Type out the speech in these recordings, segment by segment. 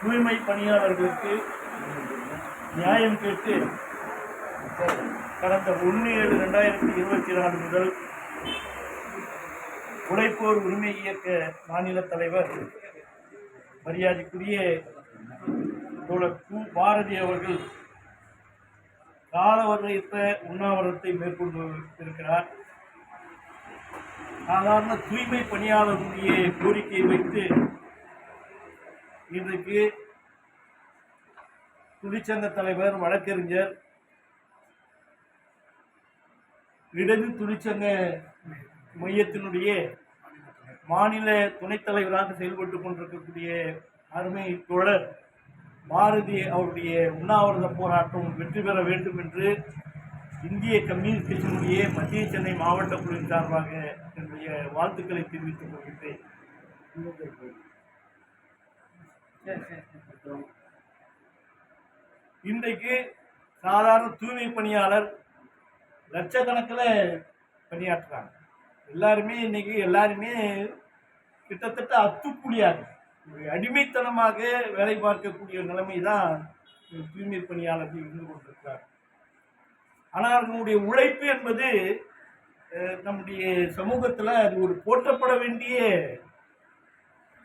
தூய்மை பணியாளர்களுக்கு நியாயம் கேட்டு கடந்த ஒன்று ஏழு ரெண்டாயிரத்தி இருபத்தி நாலு முதல் உழைப்போர் உரிமை இயக்க மாநில தலைவர் மரியாதைக்குரிய தோழர் கு. பாரதி அவர்கள் காலவரையற்ற உண்ணாவிரத்தை மேற்கொண்டு இருக்கிறார் சாதாரண தூய்மை பணியாளர்களுடைய கோரிக்கையை வைத்து இன்றைக்கு தொழிற்சங்க தலைவர் வழக்கறிஞர் இடது தொழிற்சங்க மையத்தினுடைய மாநில துணைத் தலைவராக செயல்பட்டு கொண்டிருக்கக்கூடிய அருமை தோழர் பாரதி அவருடைய உண்ணாவிரத போராட்டம் வெற்றி பெற வேண்டும் என்று இந்திய கம்யூனிஸ்ட் கட்சியினுடைய மத்திய சென்னை மாவட்ட குழுவின் சார்பாக என்னுடைய வாழ்த்துக்களை தெரிவித்துக் கொள்கின்றேன். இன்றைக்கு சாதாரண தூய்மை பணியாளர் லட்சக்கணக்கில் பணியாற்றுறாங்க. எல்லாருமே இன்னைக்கு எல்லாருமே கிட்டத்தட்ட அத்துக்கூலியாக ஒரு அடிமைத்தனமாக வேலை பார்க்கக்கூடிய நிலைமை தான் தூய்மை பணியாளர்கள் இருந்து கொண்டிருக்கிறார் ஆனால் அவர்களுடைய உழைப்பு என்பது நம்முடைய சமூகத்தில் அது ஒரு போற்றப்பட வேண்டிய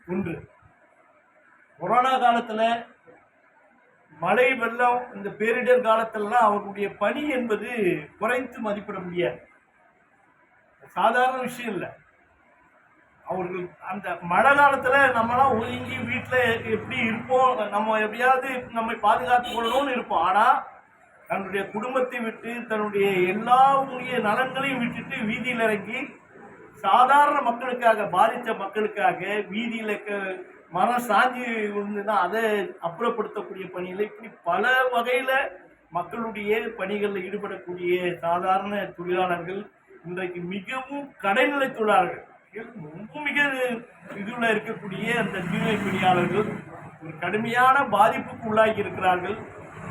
ஒன்று. கொரோனா காலத்தில் மழை வெள்ளம் இந்த பேரிடர் காலத்திலலாம் அவர்களுடைய பணி என்பது குறைத்து மதிப்பிட முடியாது. சாதாரண விஷயம் இல்லை. அவர்கள் அந்த மழை காலத்தில் நம்மலாம் ஒதுங்கி வீட்டில் எப்படி இருப்போம் நம்ம எப்படியாவது நம்மை பாதுகாத்து கொள்ளணும்னு இருப்போம். ஆனால் தன்னுடைய குடும்பத்தை விட்டு தன்னுடைய எல்லா உரிய நலன்களையும் விட்டுட்டு வீதியில் இறங்கி சாதாரண மக்களுக்காக பாதித்த மக்களுக்காக வீதியில் மன மரம் சாஞ்சி இருந்துன்னா அதை அப்புறப்படுத்தக்கூடிய பணியில் இப்படி பல வகையில் மக்களுடைய பணிகளில் ஈடுபடக்கூடிய சாதாரண தொழிலாளர்கள் இன்றைக்கு மிகவும் கடைநிலை தொழிலாளர்கள் ரொம்ப மிக இதுல இருக்கக்கூடிய அந்த தூய்மை பணியாளர்கள் ஒரு கடுமையான பாதிப்புக்கு உள்ளாகி இருக்கிறார்கள்.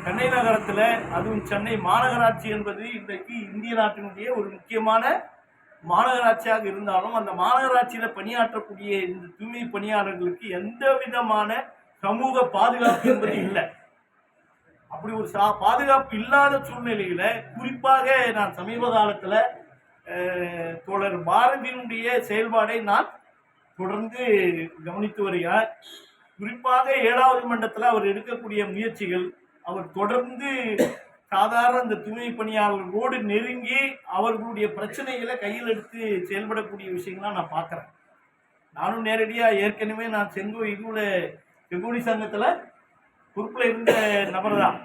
சென்னை நகரத்தில் அதுவும் சென்னை மாநகராட்சி என்பது இன்றைக்கு இந்திய நாட்டினுடைய ஒரு முக்கியமான மாநகராட்சியாக இருந்தாலும் அந்த மாநகராட்சியில் பணியாற்றக்கூடிய இந்த தூய்மை பணியாளர்களுக்கு எந்த விதமான சமூக பாதுகாப்பு என்பது இல்லை. அப்படி ஒரு சா பாதுகாப்பு இல்லாத சூழ்நிலையில குறிப்பாக நான் சமீப காலத்துல தோழர் பாரதியினுடைய செயல்பாடை நான் தொடர்ந்து கவனித்து வருகிறார் குறிப்பாக ஏழாவது மண்டலத்தில் அவர் எடுக்கக்கூடிய முயற்சிகள் அவர் தொடர்ந்து சாதாரண இந்த தூய்மை பணியாளர்களோடு நெருங்கி அவர்களுடைய பிரச்சனைகளை கையில் எடுத்து செயல்படக்கூடிய விஷயங்கள்லாம் நான் பார்க்குறேன். நானும் நேரடியாக ஏற்கனவே நான் செங்கோ இதுல செங்கோடி சங்கத்தில் பொறுப்பில் இருந்த நபர் தான்.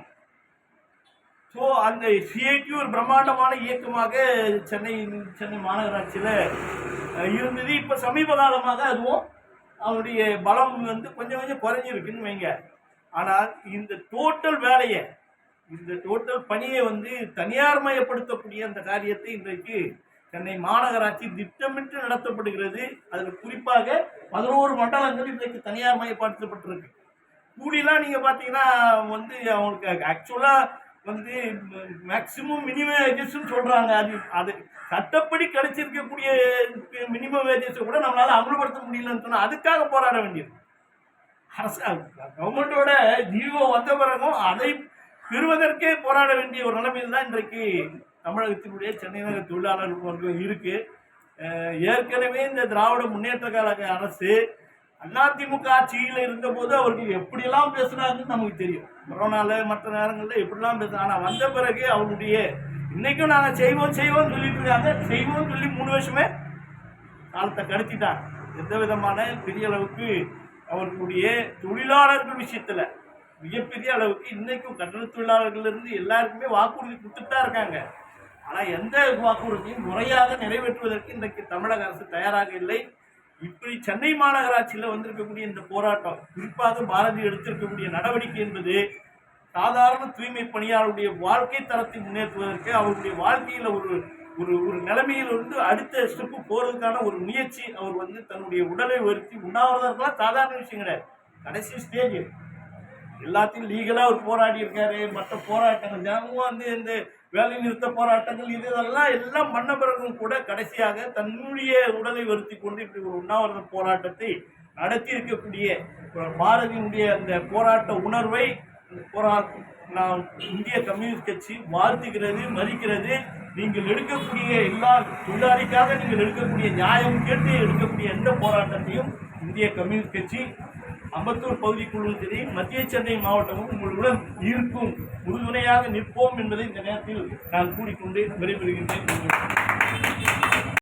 ஸோ அந்த சிஐடி ஒரு பிரம்மாண்டமான இயக்கமாக சென்னை சென்னை மாநகராட்சியில் இருந்தது. இப்போ சமீப காலமாக அதுவும் அவருடைய பலம் வந்து கொஞ்சம் கொஞ்சம் குறைஞ்சிருக்குன்னு வைங்க. ஆனால் இந்த டோட்டல் வேலையை இந்த டோட்டல் பணியை வந்து தனியார் மயப்படுத்தக்கூடிய அந்த காரியத்தை இன்றைக்கு சென்னை மாநகராட்சி திட்டமிட்டு நடத்தப்படுகிறது. அதில் குறிப்பாக பதினோரு மண்டலங்கள் இன்றைக்கு தனியார் மயப்படுத்தப்பட்டிருக்கு. கூலிலாம் நீங்கள் பார்த்தீங்கன்னா வந்து அவங்களுக்கு ஆக்சுவலாக வந்து மேக்சிமம் மினிமம் வேஜஸ்ன்னு சொல்கிறாங்க அது அது சட்டப்படி கிடைச்சிருக்கக்கூடிய மினிமம் வேஜஸை கூட நம்மளால் அமல்படுத்த முடியலன்னு சொன்னால் அதுக்காக போராட வேண்டியது. அரசு கவர்மெண்ட்டோட ஜீவோ வந்த பிறகும் அதை பெறுவதற்கே போராட வேண்டிய ஒரு நிலைமையில் தான் இன்றைக்கு தமிழகத்தினுடைய சென்னை நகர தொழிலாளர் வர்க்கம் இருக்கு. ஏற்கனவே இந்த திராவிட முன்னேற்ற கழக அரசு அதிமுக ஆட்சியில் இருந்தபோது அவர்கள் எப்படியெல்லாம் பேசுனாங்கன்னு நமக்கு தெரியும். கொரோனால மற்ற நேரங்களில் எப்படிலாம் பேசுனாங்க ஆனால் வந்த பிறகு அவருடைய இன்னைக்கும் நாங்கள் செய்வோம் செய்வோம் சொல்லிட்டு இருக்காங்க. செய்வோம் சொல்லி மூணு வருஷமே காலத்தை கடத்திட்டாங்க. எந்த விதமான பெரிய அளவுக்கு அவர்களுடைய தொழிலாளர்கள் விஷயத்தில் மிகப்பெரிய அளவுக்கு இன்னைக்கும் கட்டண தொழிலாளர்களிருந்து எல்லாருக்குமே வாக்குறுதி கொடுத்துட்டு தான் இருக்காங்க. ஆனால் எந்த வாக்குறுதியும் முறையாக நிறைவேற்றுவதற்கு இன்றைக்கு தமிழக அரசு தயாராக இல்லை. இப்படி சென்னை மாநகராட்சியில் வந்திருக்கக்கூடிய இந்த போராட்டம் குறிப்பாக பாரதி எடுத்திருக்கக்கூடிய நடவடிக்கை என்பது சாதாரண தூய்மை பணியாளருடைய வாழ்க்கை தரத்தை முன்னேற்றுவதற்கு அவருடைய வாழ்க்கையில் ஒரு ஒரு ஒரு நிலைமையில் வந்து அடுத்த ஸ்டெப்பு போகிறதுக்கான ஒரு முயற்சி அவர் வந்து தன்னுடைய உடலை வருத்தி உண்ணாவிரதம்லாம் சாதாரண விஷயம் கிடையாது. கடைசி ஸ்டேஜ் எல்லாத்தையும் லீகலாக அவர் போராடி இருக்காரு. மற்ற போராட்டங்கள் தினமும் வந்து இந்த வேலை நிறுத்த போராட்டங்கள் இது இதெல்லாம் எல்லாம் பண்ண பிறகும் கூட கடைசியாக தன்னுடைய உடலை வருத்தி கொண்டு இப்படி ஒரு உண்ணாவிரத போராட்டத்தை நடத்தி இருக்கக்கூடிய பாரதியினுடைய அந்த போராட்ட உணர்வை போரா நாம் இந்திய கம்யூனிஸ்ட் கட்சி வாழ்த்துகிறது மதிக்கிறது. நீங்கள் எடுக்கக்கூடிய எல்லா தொழிலாளிக்காக நீங்கள் எடுக்கக்கூடிய நியாயம் கேட்டு எடுக்கக்கூடிய எந்த போராட்டத்தையும் இந்திய கம்யூனிஸ்ட் கட்சி அம்பத்தூர் பகுதிக்குள்ளும் சரி மத்திய சென்னை மாவட்டமும் உங்களுடன் இருக்கும். உறுதுணையாக நிற்போம் என்பதை இந்த நேரத்தில் நான் கூறிக்கொண்டு விடைபெறுகின்றேன்.